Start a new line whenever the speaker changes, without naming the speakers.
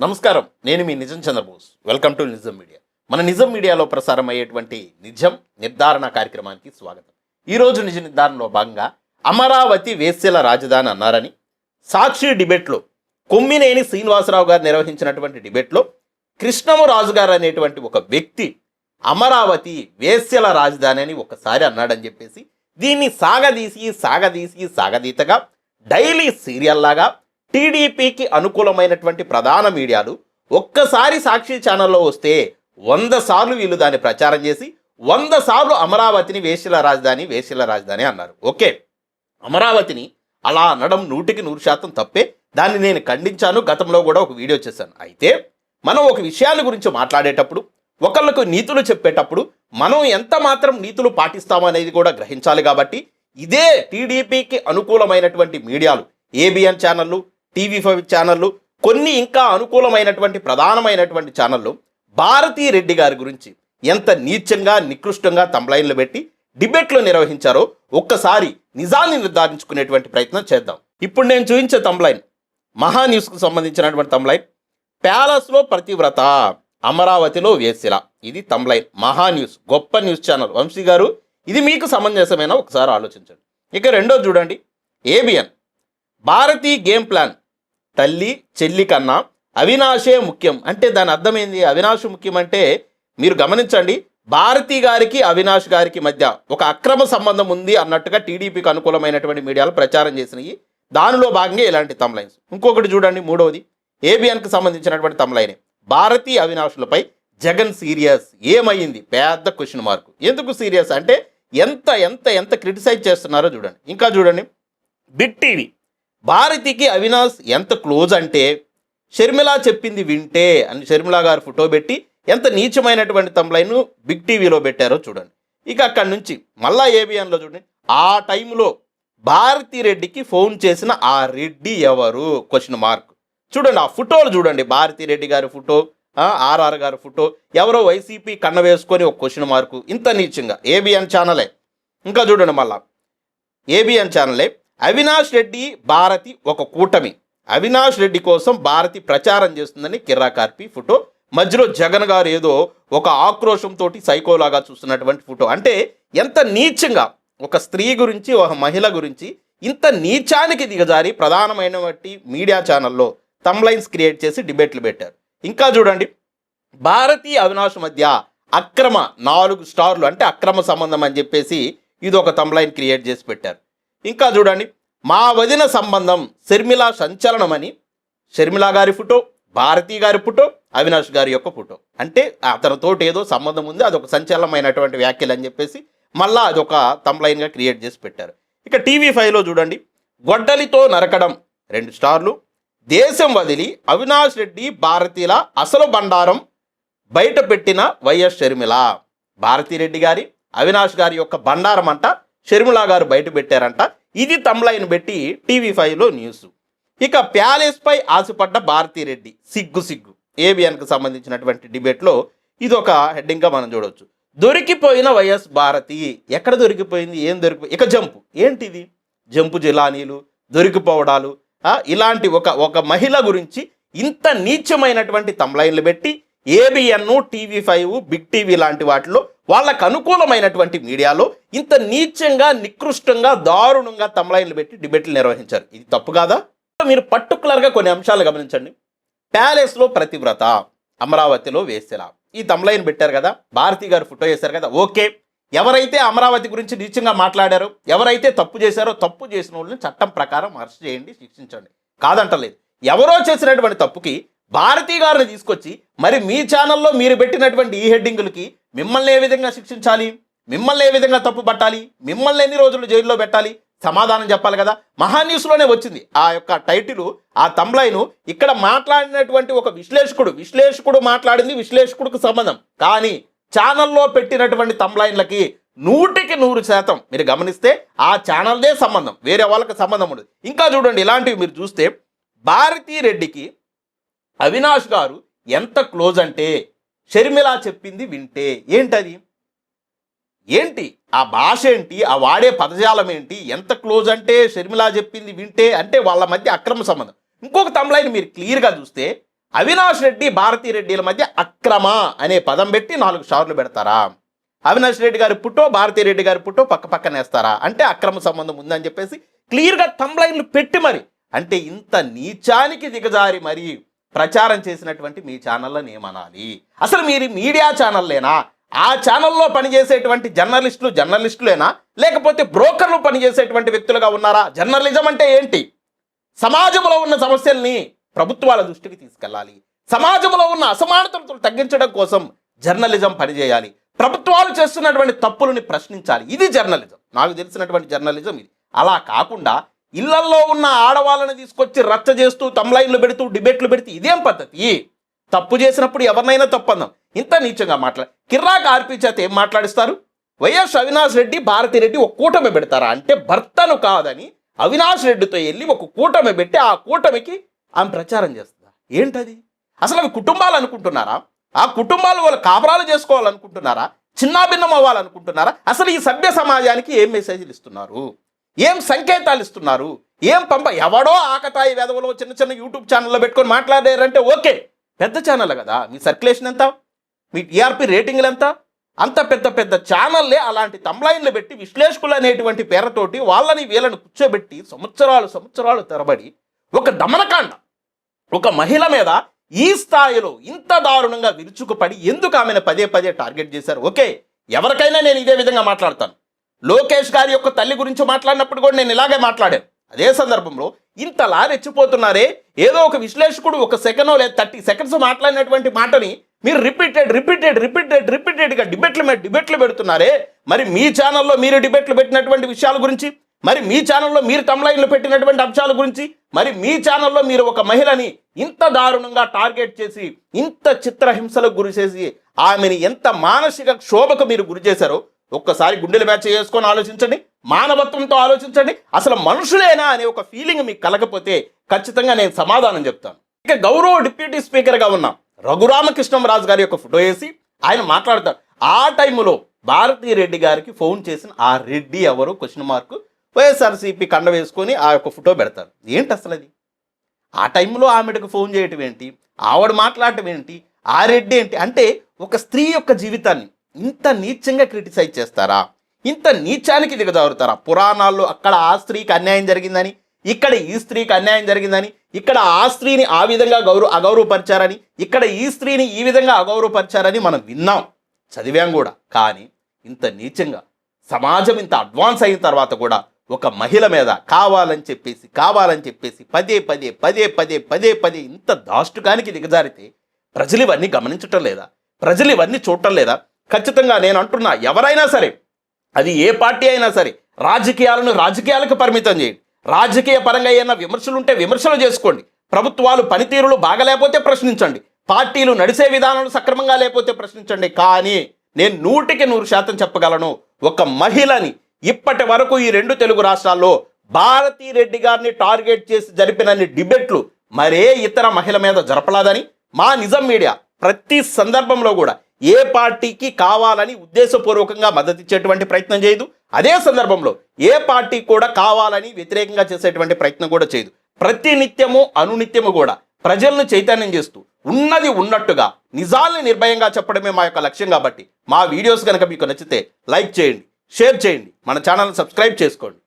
నమస్కారం. నేను మీ నిజం Chandrabose. Welcome to Nijam media మన నిజం మీడియాలో ప్రసారం అయ్యేటువంటి నిజం నిర్ధారణ కార్యక్రమానికి స్వాగతం. ఈరోజు నిజ నిర్ధారణలో భాగంగా అమరావతి వేశ్యల రాజధాని అన్నారని సాక్షి డిబేట్లో కొమ్మినేని శ్రీనివాసరావు గారు నిర్వహించినటువంటి డిబేట్లో కృష్ణమరాజు గారు అనేటువంటి ఒక వ్యక్తి అమరావతి వేశ్యల రాజధాని అని ఒకసారి అన్నాడని చెప్పేసి దీన్ని సాగదీసి సాగదీసి సాగదీతగా డైలీ సీరియల్లాగా టీడీపీకి అనుకూలమైనటువంటి ప్రధాన మీడియాలు ఒక్కసారి సాక్షి ఛానల్లో వస్తే వంద సార్లు వీళ్ళు దాన్ని ప్రచారం చేసి వంద సార్లు అమరావతిని వేసిల రాజధాని వేసిల రాజధాని అన్నారు. ఓకే. అమరావతిని అలా అనడం నూటికి నూరు శాతం తప్పే. దాన్ని నేను ఖండించాను. గతంలో కూడా ఒక వీడియో చేశాను. అయితే మనం ఒక విషయాల గురించి మాట్లాడేటప్పుడు ఒకళ్ళకు నీతులు చెప్పేటప్పుడు మనం ఎంత మాత్రం నీతులు పాటిస్తామనేది కూడా గ్రహించాలి కాబట్టి ఇదే టీడీపీకి అనుకూలమైనటువంటి మీడియాలు. ఏబిఎన్ ఛానళ్ళు టీవీ ఫైవ్ ఛానళ్ళు కొన్ని ఇంకా అనుకూలమైనటువంటి ప్రధానమైనటువంటి ఛానళ్ళు భారతీ రెడ్డి గారి గురించి ఎంత నీచంగా నికృష్టంగా తమ్లైన్లు పెట్టి డిబేట్లు నిర్వహించారో ఒక్కసారి నిజాన్ని నిర్ధారించుకునేటువంటి ప్రయత్నం చేద్దాం. ఇప్పుడు నేను చూపించే తమ్లైన్ మహా న్యూస్కు సంబంధించినటువంటి తమ్లైన్. ప్యాలెస్లో ప్రతివ్రత అమరావతిలో వేసిల. ఇది తమ్లైన్ మహా న్యూస్ గొప్ప న్యూస్ ఛానల్. వంశీ గారు ఇది మీకు సమంజసమైన ఒకసారి ఆలోచించండి. ఇక రెండో చూడండి ఏబిఎన్. భారతీ గేమ్ ప్లాన్ తల్లి చెల్లి కన్నా అవినాశే ముఖ్యం. అంటే దాని అర్థమైంది? అవినాష్ ముఖ్యం అంటే మీరు గమనించండి భారతి గారికి అవినాష్ గారికి మధ్య ఒక అక్రమ సంబంధం ఉంది అన్నట్టుగా టీడీపీకి అనుకూలమైనటువంటి మీడియాలు ప్రచారం చేసినాయి. దానిలో భాగంగా ఇలాంటి తమ్లైన్స్ ఇంకొకటి చూడండి మూడవది ఏబిఎన్కి సంబంధించినటువంటి తమ్లైనే భారతి అవినాష్లపై జగన్ సీరియస్. ఏమైంది పెద్ద క్వశ్చన్ మార్క్ ఎందుకు సీరియస్? అంటే ఎంత ఎంత ఎంత క్రిటిసైజ్ చేస్తున్నారో చూడండి. ఇంకా చూడండి. Bit TV. భారతికి అవినాష్ ఎంత క్లోజ్ అంటే షర్మిల చెప్పింది వింటే అని షర్మిల గారు ఫోటో పెట్టి ఎంత నీచమైనటువంటి తమ్లైన్ బిగ్ టీవీలో పెట్టారో చూడండి. ఇక అక్కడి నుంచి మళ్ళా ఏబిఎన్లో చూడండి. ఆ టైంలో భారతి రెడ్డికి ఫోన్ చేసిన ఆ రెడ్డి ఎవరు? క్వశ్చన్ మార్క్ చూడండి ఆ ఫోటోలు చూడండి. భారతి రెడ్డి గారి ఫోటో ఆర్ఆర్ గారి ఫోటో ఎవరో వైసీపీ కన్న వేసుకొని ఒక క్వశ్చన్ మార్కు ఇంత నీచంగా. ఏబిఎన్ ఛానలే ఇంకా చూడండి మళ్ళా. ఏబిఎన్ ఛానలే అవినాష్ రెడ్డి భారతి ఒక కూటమి. అవినాష్ రెడ్డి కోసం భారతి ప్రచారం చేస్తుందని కిర్రా కార్పి ఫోటో. మధ్యలో జగన్ గారు ఏదో ఒక ఆక్రోషంతో సైకోలాగా చూస్తున్నటువంటి ఫోటో. అంటే ఎంత నీచంగా ఒక స్త్రీ గురించి ఒక మహిళ గురించి ఇంత నీచానికి దిగజారి ప్రధానమైనటువంటి మీడియా ఛానల్లో తమ్లైన్స్ క్రియేట్ చేసి డిబేట్లు పెట్టారు. ఇంకా చూడండి భారతి అవినాష్ మధ్య అక్రమ నాలుగు స్టార్లు అంటే అక్రమ సంబంధం అని చెప్పేసి ఇది ఒక తమ్లైన్ క్రియేట్ చేసి పెట్టారు. ఇంకా చూడండి మా వదిన సంబంధం షర్మిల సంచలనమని షర్మిల గారి ఫోటో భారతి గారి ఫోటో అవినాష్ గారి యొక్క ఫోటో. అంటే అతనితోటి ఏదో సంబంధం ఉంది అదొక సంచలనమైనటువంటి వ్యాఖ్యలు అని చెప్పేసి మళ్ళా అదొక తమ్లైన్గా క్రియేట్ చేసి పెట్టారు. ఇక టీవీ ఫైవ్లో చూడండి గొడ్డలితో నరకడం రెండు స్టార్లు. దేశం వదిలి అవినాష్ రెడ్డి భారతీల అసలు బండారం బయట పెట్టిన వైఎస్ షర్మిల భారతిరెడ్డి గారి అవినాష్ గారి యొక్క బండారం అంట షర్మిల గారు బయట పెట్టారంట. ఇది తమ్లైన్ పెట్టి టీవీ ఫైవ్లో న్యూస్ ఇక ప్యాలెస్పై ఆశపడ్డ భారతీరెడ్డి సిగ్గు సిగ్గు. ఏబిఎన్కు సంబంధించినటువంటి డిబేట్లో ఇది ఒక హెడ్డింగ్గా మనం చూడవచ్చు దొరికిపోయిన వైఎస్ భారతి. ఎక్కడ దొరికిపోయింది? ఏం దొరికిపోయి ఇక జంపు. ఏంటిది? జంపు జిలానీలు దొరికిపోవడాలు ఇలాంటి ఒక ఒక మహిళ గురించి ఇంత నీచమైనటువంటి తమ్లైన్లు పెట్టి ABN TV five big TV లాంటి వాటిలో వాళ్ళకు అనుకూలమైనటువంటి మీడియాలో ఇంత నీచంగా నికృష్టంగా దారుణంగా తమ్లైన్లు పెట్టి డిబేట్లు నిర్వహించారు. ఇది తప్పు కాదా? మీరు పర్టికులర్గా కొన్ని అంశాలు గమనించండి. ప్యాలెస్లో ప్రతివ్రత అమరావతిలో వేసెల. ఈ తమ్లైన్ పెట్టారు కదా భారతి గారు ఫోటో వేశారు కదా ఓకే. ఎవరైతే అమరావతి గురించి నీచంగా మాట్లాడారో ఎవరైతే తప్పు చేశారో తప్పు చేసిన వాళ్ళని చట్టం ప్రకారం అరెస్ట్ చేయండి శిక్షించండి. కాదంటలేదు. ఎవరో చేసినటువంటి తప్పుకి భారతి గారిని తీసుకొచ్చి మరి మీ ఛానల్లో మీరు పెట్టినటువంటి ఈ హెడ్డింగులకి మిమ్మల్ని ఏ విధంగా శిక్షించాలి? మిమ్మల్ని ఏ విధంగా తప్పు పట్టాలి? మిమ్మల్ని ఎన్ని రోజులు జైల్లో పెట్టాలి? సమాధానం చెప్పాలి కదా? మహాన్యూస్లోనే వచ్చింది. ఆ యొక్క టైటిల్ ఆ తమ్లైను ఇక్కడ మాట్లాడినటువంటి ఒక విశ్లేషకుడు విశ్లేషకుడు మాట్లాడింది విశ్లేషకుడికి సంబంధం. కానీ ఛానల్లో పెట్టినటువంటి తమ్లైన్లకి నూటికి నూరు శాతం మీరు గమనిస్తే ఆ ఛానల్దే సంబంధం. వేరే వాళ్ళకి సంబంధం ఉండదు. ఇంకా చూడండి ఇలాంటివి మీరు చూస్తే భారతీ రెడ్డికి అవినాష్ గారు ఎంత క్లోజ్ అంటే షర్మిల చెప్పింది వింటే ఏంటది? ఏంటి? ఆ భాష ఏంటి? ఆ వాడే పదజాలం ఏంటి? ఎంత క్లోజ్ అంటే షర్మిల చెప్పింది వింటే అంటే వాళ్ళ మధ్య అక్రమ సంబంధం. ఇంకొక తమ్లైన్ మీరు క్లియర్గా చూస్తే అవినాష్ రెడ్డి భారతీ రెడ్డిల మధ్య అక్రమ అనే పదం పెట్టి నాలుగు షార్లు పెడతారా? అవినాష్ రెడ్డి గారి పుట్టో భారతీ రెడ్డి గారి పుట్టో పక్క పక్కన వేస్తారా? అంటే అక్రమ సంబంధం ఉందని చెప్పేసి క్లియర్గా తమ్లైన్లు పెట్టి మరి. అంటే ఇంత నీచానికి దిగజారి మరి ప్రచారం చేసినటువంటి మీ ఛానళ్ళని ఏమనాలి? అసలు మీరు మీడియా ఛానల్లేనా ఆ ఛానల్లో పనిచేసేటువంటి జర్నలిస్టులు జర్నలిస్టులేనా? లేకపోతే బ్రోకర్లు పనిచేసేటువంటి వ్యక్తులుగా ఉన్నారా? జర్నలిజం అంటే ఏంటి? సమాజంలో ఉన్న సమస్యల్ని ప్రభుత్వాల దృష్టికి తీసుకెళ్ళాలి. సమాజంలో ఉన్న అసమానతలను తగ్గించడం కోసం జర్నలిజం పనిచేయాలి. ప్రభుత్వాలు చేస్తున్నటువంటి తప్పులని ప్రశ్నించాలి. ఇది జర్నలిజం. నాకు తెలిసినటువంటి జర్నలిజం ఇది. అలా కాకుండా ఇళ్ళల్లో ఉన్న ఆడవాళ్ళని తీసుకొచ్చి రచ్చ చేస్తూ తమ్లైన్లు పెడుతూ డిబేట్లు పెడితే ఇదేం పద్ధతి? తప్పు చేసినప్పుడు ఎవరినైనా తప్పందాం. ఇంత నీచంగా మాట్లాడ కిర్రాక్ ఆర్పి చేత ఏం మాట్లాడిస్తారు? వైఎస్ అవినాష్ రెడ్డి భారతి రెడ్డి ఒక కూటమి పెడతారా? అంటే భర్తను కాదని అవినాష్ రెడ్డితో వెళ్ళి ఒక కూటమి పెట్టి ఆ కూటమికి ఆమె ప్రచారం చేస్తుందా? ఏంటది? అసలు అవి కుటుంబాలు అనుకుంటున్నారా? ఆ కుటుంబాలు వాళ్ళు కాపురాలు చేసుకోవాలనుకుంటున్నారా? చిన్నాభిన్నం అవ్వాలనుకుంటున్నారా? అసలు ఈ సభ్య సమాజానికి ఏం మెసేజ్లు ఇస్తున్నారు? ఏం సంకేతాలు ఇస్తున్నారు? ఏం పంప ఎవడో ఆకతాయి వెధవలో చిన్న చిన్న యూట్యూబ్ ఛానల్లో పెట్టుకొని మాట్లాడారంటే ఓకే. పెద్ద ఛానల్ కదా. మీ సర్క్యులేషన్ ఎంత? మీ టీఆర్పీ రేటింగ్లు ఎంత? అంత పెద్ద పెద్ద ఛానల్లే అలాంటి తమ్లైన్లు పెట్టి విశ్లేషకులు అనేటువంటి పేరుతోటి వాళ్ళని వీళ్ళని కూర్చోబెట్టి సంవత్సరాలు సంవత్సరాలు తరబడి ఒక దమనకాండ ఒక మహిళ మీద ఈ స్థాయిలో ఇంత దారుణంగా విరుచుకుపడి ఎందుకు ఆమెను పదే పదే టార్గెట్ చేశారు? ఓకే ఎవరికైనా నేను ఇదే విధంగా మాట్లాడతాను. లోకేష్ గారి యొక్క తల్లి గురించి మాట్లాడినప్పుడు కూడా నేను ఇలాగే మాట్లాడాను. అదే సందర్భంలో ఇంతలా రెచ్చిపోతున్నారే ఏదో ఒక విశ్లేషకుడు ఒక సెకండ్ లేదా థర్టీ సెకండ్స్ మాట్లాడినటువంటి మాటని మీరు రిపీటెడ్ రిపీటెడ్ రిపీటెడ్ రిపీటెడ్గా డిబేట్లు డిబెట్లు డిబేట్లు పెడుతున్నారే? మరి మీ ఛానల్లో మీరు డిబేట్లు పెట్టినటువంటి విషయాల గురించి మరి మీ ఛానల్లో మీరు తమ్లైన్లు పెట్టినటువంటి అంశాల గురించి మరి మీ ఛానల్లో మీరు ఒక మహిళని ఇంత దారుణంగా టార్గెట్ చేసి ఇంత చిత్రహింసలకు గురి చేసి ఆమెని ఎంత మానసిక క్షోభకు మీరు గురి చేశారో ఒక్కసారి గుండెలు మ్యాచ్ చేసుకొని ఆలోచించండి మానవత్వంతో ఆలోచించండి. అసలు మనుషులేనా అనే ఒక ఫీలింగ్ మీకు కలగపోతే ఖచ్చితంగా నేను సమాధానం చెప్తాను. ఇక గౌరవ డిప్యూటీ స్పీకర్గా ఉన్న రఘురామకృష్ణంరాజు గారి యొక్క ఫోటో వేసి ఆయన మాట్లాడతారు. ఆ టైంలో భారతీ రెడ్డి గారికి ఫోన్ చేసిన ఆ రెడ్డి ఎవరు క్వశ్చన్ మార్క్ వైఎస్ఆర్సీపీ కండ వేసుకొని ఆ యొక్క ఫోటో పెడతారు. ఏంటి అసలు అది? ఆ టైంలో ఆమెకు ఫోన్ చేయటం ఏంటి? ఆవిడ మాట్లాడటం ఏంటి? ఆ రెడ్డి ఏంటి? అంటే ఒక స్త్రీ యొక్క జీవితాన్ని ఇంత నీచంగా క్రిటిసైజ్ చేస్తారా? ఇంత నీచానికి దిగజారుతారా? పురాణాల్లో అక్కడ ఆ స్త్రీకి అన్యాయం జరిగిందని ఇక్కడ ఈ స్త్రీకి అన్యాయం జరిగిందని ఇక్కడ ఆ స్త్రీని ఆ విధంగా గౌరవ అగౌరవపరిచారని ఇక్కడ ఈ స్త్రీని ఈ విధంగా అగౌరవపరిచారని మనం విన్నాం. చదివాం కూడా. కానీ ఇంత నీచంగా సమాజం ఇంత అడ్వాన్స్ అయిన తర్వాత కూడా ఒక మహిళ మీద కావాలని చెప్పేసి కావాలని చెప్పేసి పదే పదే పదే పదే పదే పదే ఇంత దాష్టుకానికి దిగజారితే ప్రజలు ఇవన్నీ గమనించటం లేదా? ప్రజలు ఇవన్నీ చూడటం లేదా? ఖచ్చితంగా నేను అంటున్నా ఎవరైనా సరే అది ఏ పార్టీ అయినా సరే రాజకీయాలను రాజకీయాలకు పరిమితం చేయండి. రాజకీయ పరంగా ఏమైనా విమర్శలు ఉంటే విమర్శలు చేసుకోండి. ప్రభుత్వాలు పనితీరులు బాగలేకపోతే ప్రశ్నించండి. పార్టీలు నడిసే విధానాలు సక్రమంగా లేకపోతే ప్రశ్నించండి. కానీ నేను నూటికి నూరు శాతం చెప్పగలను ఒక మహిళని ఇప్పటి వరకు ఈ రెండు తెలుగు రాష్ట్రాల్లో భారతీ రెడ్డి గారిని టార్గెట్ చేసి జరిపినన్ని డిబేట్లు మరే ఇతర మహిళ మీద జరపలాదని మా నిజం మీడియా ప్రతి సందర్భంలో కూడా ఏ పార్టీకి కావాలని ఉద్దేశపూర్వకంగా మద్దతు ఇచ్చేటువంటి ప్రయత్నం చేయదు. అదే సందర్భంలో ఏ పార్టీ కూడా కావాలని వ్యతిరేకంగా చేసేటువంటి ప్రయత్నం కూడా చేయదు. ప్రతి నిత్యము అనునిత్యము కూడా ప్రజలను చైతన్యం చేస్తూ ఉన్నది ఉన్నట్టుగా నిజాల్ని నిర్భయంగా చెప్పడమే మా యొక్క లక్ష్యం కాబట్టి మా వీడియోస్ కనుక మీకు నచ్చితే లైక్ చేయండి షేర్ చేయండి మన ఛానల్ సబ్స్క్రైబ్ చేసుకోండి.